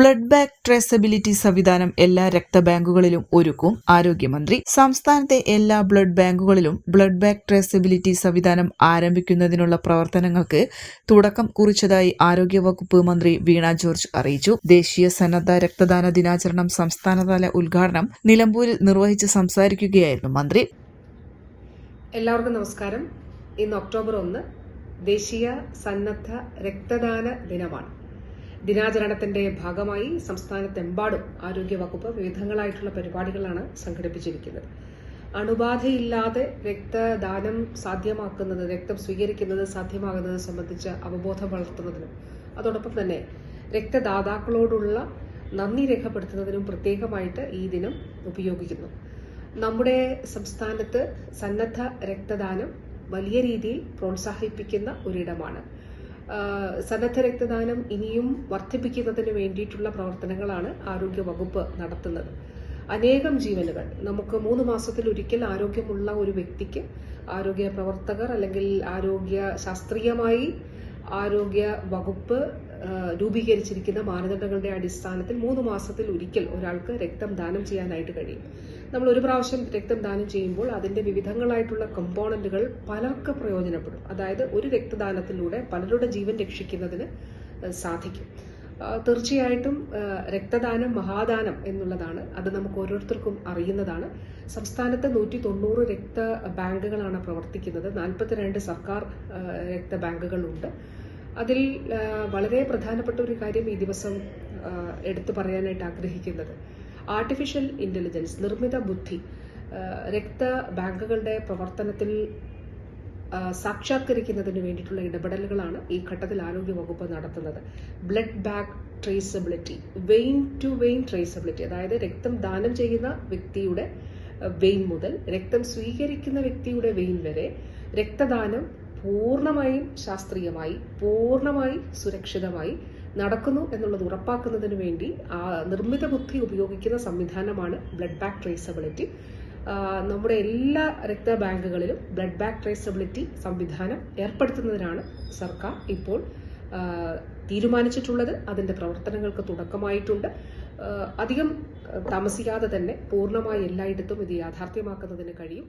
Blood bank traceability സംവിധാനം എല്ലാ രക്തബാങ്കുകളിലും ഒരുക്കും ആരോഗ്യമന്ത്രി. സംസ്ഥാനത്തെ എല്ലാ ബ്ലഡ് ബാങ്കുകളിലും ബ്ലഡ് ബാങ്ക് ട്രേസബിലിറ്റി സംവിധാനം ആരംഭിക്കുന്നതിനുള്ള പ്രവർത്തനങ്ങൾക്ക് തുടക്കം കുറിച്ചതായി ആരോഗ്യവകുപ്പ് മന്ത്രി വീണ ജോർജ് അറിയിച്ചു. ദേശീയ സന്നദ്ധ രക്തദാന ദിനാചരണം സംസ്ഥാനതല ഉദ്ഘാടനം നിലമ്പൂരിൽ നിർവഹിച്ച് സംസാരിക്കുകയായിരുന്നു മന്ത്രി. എല്ലാവർക്കും നമസ്കാരം. ഇന്ന് ഒക്ടോബർ ഒന്ന് ദേശീയ സന്നദ്ധ രക്തദാന ദിനമാണ്. ദിനാചരണത്തിന്റെ ഭാഗമായി സംസ്ഥാനത്തെമ്പാടും ആരോഗ്യവകുപ്പ് വിവിധങ്ങളായിട്ടുള്ള പരിപാടികളാണ് സംഘടിപ്പിച്ചിരിക്കുന്നത്. അണുബാധയില്ലാതെ രക്തദാനം സാധ്യമാക്കുന്നത് രക്തം സ്വീകരിക്കുന്നത് സാധ്യമാകുന്നത് സംബന്ധിച്ച അവബോധം വളർത്തുന്നതിനും അതോടൊപ്പം തന്നെ രക്തദാതാക്കളോടുള്ള നന്ദി രേഖപ്പെടുത്തുന്നതിനും പ്രത്യേകമായിട്ട് ഈ ദിനം ഉപയോഗിക്കുന്നു. നമ്മുടെ സംസ്ഥാനത്ത് സന്നദ്ധ രക്തദാനം വലിയ രീതിയിൽ പ്രോത്സാഹിപ്പിക്കുന്ന ഒരിടമാണ്. സന്നദ്ധ രക്തദാനം ഇനിയും വർദ്ധിപ്പിക്കുന്നതിന് വേണ്ടിയിട്ടുള്ള പ്രവർത്തനങ്ങളാണ് ആരോഗ്യ വകുപ്പ് നടത്തുന്നത്. അനേകം ജീവനുകൾ. നമുക്ക് മൂന്ന് മാസത്തിൽ ഒരിക്കൽ ആരോഗ്യമുള്ള ഒരു വ്യക്തിക്ക് ആരോഗ്യ പ്രവർത്തകർ അല്ലെങ്കിൽ ആരോഗ്യ ശാസ്ത്രീയമായി ആരോഗ്യ വകുപ്പ് രൂപീകരിച്ചിരിക്കുന്ന മാനദണ്ഡങ്ങളുടെ അടിസ്ഥാനത്തിൽ മൂന്ന് മാസത്തിൽ ഒരിക്കൽ ഒരാൾക്ക് രക്തം ദാനം ചെയ്യാനായിട്ട് കഴിയും. നമ്മൾ ഒരു പ്രാവശ്യം രക്തം ദാനം ചെയ്യുമ്പോൾ അതിന്റെ വിവിധങ്ങളായിട്ടുള്ള കമ്പോണന്റുകൾ പലർക്ക് പ്രയോജനപ്പെടും. അതായത് ഒരു രക്തദാനത്തിലൂടെ പലരുടെ ജീവൻ രക്ഷിക്കുന്നതിന് സാധിക്കും. തീർച്ചയായിട്ടും രക്തദാനം മഹാദാനം എന്നുള്ളതാണ്. അത് നമുക്ക് ഓരോരുത്തർക്കും അറിയുന്നതാണ്. സംസ്ഥാനത്ത് നൂറ്റി തൊണ്ണൂറ് രക്ത ബാങ്കുകളാണ് പ്രവർത്തിക്കുന്നത്. നാൽപ്പത്തിരണ്ട് സർക്കാർ രക്ത ബാങ്കുകളുണ്ട്. അതിൽ വളരെ പ്രധാനപ്പെട്ട ഒരു കാര്യം ഈ ദിവസം എടുത്തു പറയാനായിട്ട് ആഗ്രഹിക്കുന്നത്. ആർട്ടിഫിഷ്യൽ ഇന്റലിജൻസ് നിർമ്മിത ബുദ്ധി രക്ത ബാങ്കുകളുടെ പ്രവർത്തനത്തിൽ സാക്ഷാത്കരിക്കുന്നതിന് വേണ്ടിയിട്ടുള്ള ഇടപെടലുകളാണ് ഈ ഘട്ടത്തിൽ ആരോഗ്യ വകുപ്പ് നടത്തുന്നത്. Blood bank traceability vein to vein traceability അതായത് രക്തം ദാനം ചെയ്യുന്ന വ്യക്തിയുടെ വെയിൻ മുതൽ രക്തം സ്വീകരിക്കുന്ന വ്യക്തിയുടെ വെയിൻ വരെ രക്തദാനം പൂർണമായും ശാസ്ത്രീയമായി പൂർണമായി സുരക്ഷിതമായി നടക്കുന്നു എന്നുള്ളത് ഉറപ്പാക്കുന്നതിന് വേണ്ടി നിർമ്മിത ബുദ്ധി ഉപയോഗിക്കുന്ന സംവിധാനമാണ് ബ്ലഡ് ബാക്ക് ട്രേസബിലിറ്റി. നമ്മുടെ എല്ലാ രക്ത ബാങ്കുകളിലും ബ്ലഡ് ബാക്ക് ട്രേസബിലിറ്റി സംവിധാനം ഏർപ്പെടുത്തുന്നതിനാണ് സർക്കാർ ഇപ്പോൾ തീരുമാനിച്ചിട്ടുള്ളത്. അതിന്റെ പ്രവർത്തനങ്ങൾക്ക് തുടക്കമായിട്ടുണ്ട്. അധികം താമസിക്കാതെ തന്നെ പൂർണമായി എല്ലായിടത്തും ഇത് യാഥാർത്ഥ്യമാക്കുന്നതിന് കഴിയും.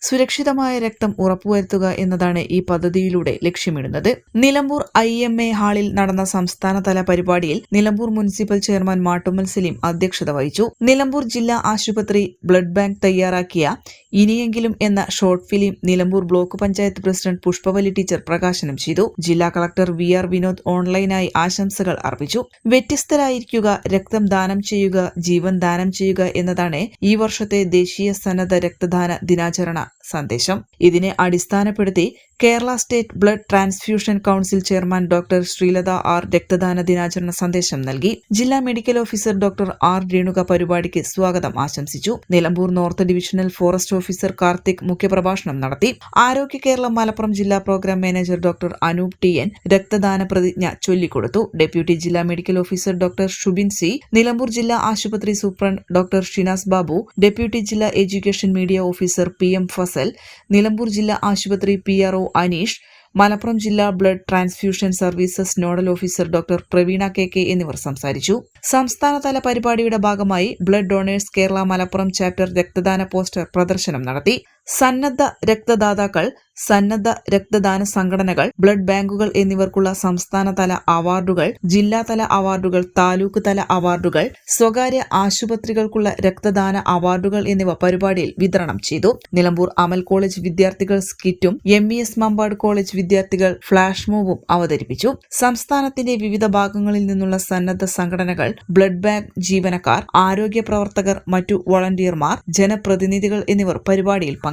സുരക്ഷിതമായ രക്തം ഉറപ്പുവരുത്തുക എന്നതാണ് ഈ പദ്ധതിയിലൂടെ ലക്ഷ്യമിടുന്നത്. നിലമ്പൂർ ഐ എം എ ഹാളിൽ നടന്ന സംസ്ഥാനതല പരിപാടിയിൽ നിലമ്പൂർ മുനിസിപ്പൽ ചെയർമാൻ മാട്ടുമ്മൽ സലീം അധ്യക്ഷത വഹിച്ചു. നിലമ്പൂർ ജില്ലാ ആശുപത്രി ബ്ലഡ് ബാങ്ക് തയ്യാറാക്കിയ ഇനിയെങ്കിലും എന്ന short film Nilambur block panchayat president Pushpavali teacher പ്രകാശനം ചെയ്തു. ജില്ലാ കളക്ടർ വി ആർ വിനോദ് ഓൺലൈനായി ആശംസകൾ അർപ്പിച്ചു. വ്യത്യസ്തരായിരിക്കുക രക്തം ദാനം ചെയ്യുക ജീവൻ ദാനം ചെയ്യുക എന്നതാണ് ഈ വർഷത്തെ ദേശീയ സന്നദ്ധ രക്തദാന ദിനാചരണ സന്ദേശം ഇതിനെ അടിസ്ഥാനപ്പെടുത്തി Kerala state blood transfusion council chairman doctor Sreelatha R രക്തദാന ദിനാചരണ സന്ദേശം നൽകി. ജില്ലാ medical officer doctor R Renuka പരിപാടിക്ക് സ്വാഗതം ആശംസിച്ചു. Nilambur north divisional forest officer Karthik മുഖ്യപ്രഭാഷണം നടത്തി. ആരോഗ്യ കേരള മലപ്പുറം ജില്ലാ programme manager doctor Anoop T N രക്തദാന പ്രതിജ്ഞ ചൊല്ലിക്കൊടുത്തു. ഡെപ്യൂട്ടി ജില്ലാ medical officer doctor Shubin C Nilambur ജില്ലാ ആശുപത്രി superintendent doctor Shinas Babu deputy ജില്ലാ education media officer P M Fasal Nilambur ജില്ലാ ആശുപത്രി പി ആർ അനീഷ് മലപ്പുറം ജില്ലാ blood transfusion services nodal officer doctor Praveena K K എന്നിവർ സംസാരിച്ചു. സംസ്ഥാനതല പരിപാടിയുടെ ഭാഗമായി blood donors Kerala Malappuram chapter രക്തദാന പോസ്റ്റർ പ്രദർശനം നടത്തി. സന്നദ്ധ രക്തദാതാക്കൾ സന്നദ്ധ രക്തദാന സംഘടനകൾ ബ്ലഡ് ബാങ്കുകൾ എന്നിവർക്കുള്ള സംസ്ഥാനതല അവാർഡുകൾ ജില്ലാതല അവാർഡുകൾ താലൂക്ക് തല അവാർഡുകൾ സ്വകാര്യ ആശുപത്രികൾക്കുള്ള രക്തദാന അവാർഡുകൾ എന്നിവ പരിപാടിയിൽ വിതരണം ചെയ്തു. നിലമ്പൂർ അമൽ കോളേജ് വിദ്യാർത്ഥികൾ സ്കിറ്റും M E S Mampad college വിദ്യാർത്ഥികൾ ഫ്ളാഷ് മൂവും അവതരിപ്പിച്ചു. സംസ്ഥാനത്തിന്റെ വിവിധ ഭാഗങ്ങളിൽ നിന്നുള്ള സന്നദ്ധ സംഘടനകൾ ബ്ലഡ് ബാങ്ക് ജീവനക്കാർ ആരോഗ്യ പ്രവർത്തകർ മറ്റു വോളണ്ടിയർമാർ ജനപ്രതിനിധികൾ എന്നിവർ പരിപാടിയിൽ പങ്കെടുത്തു.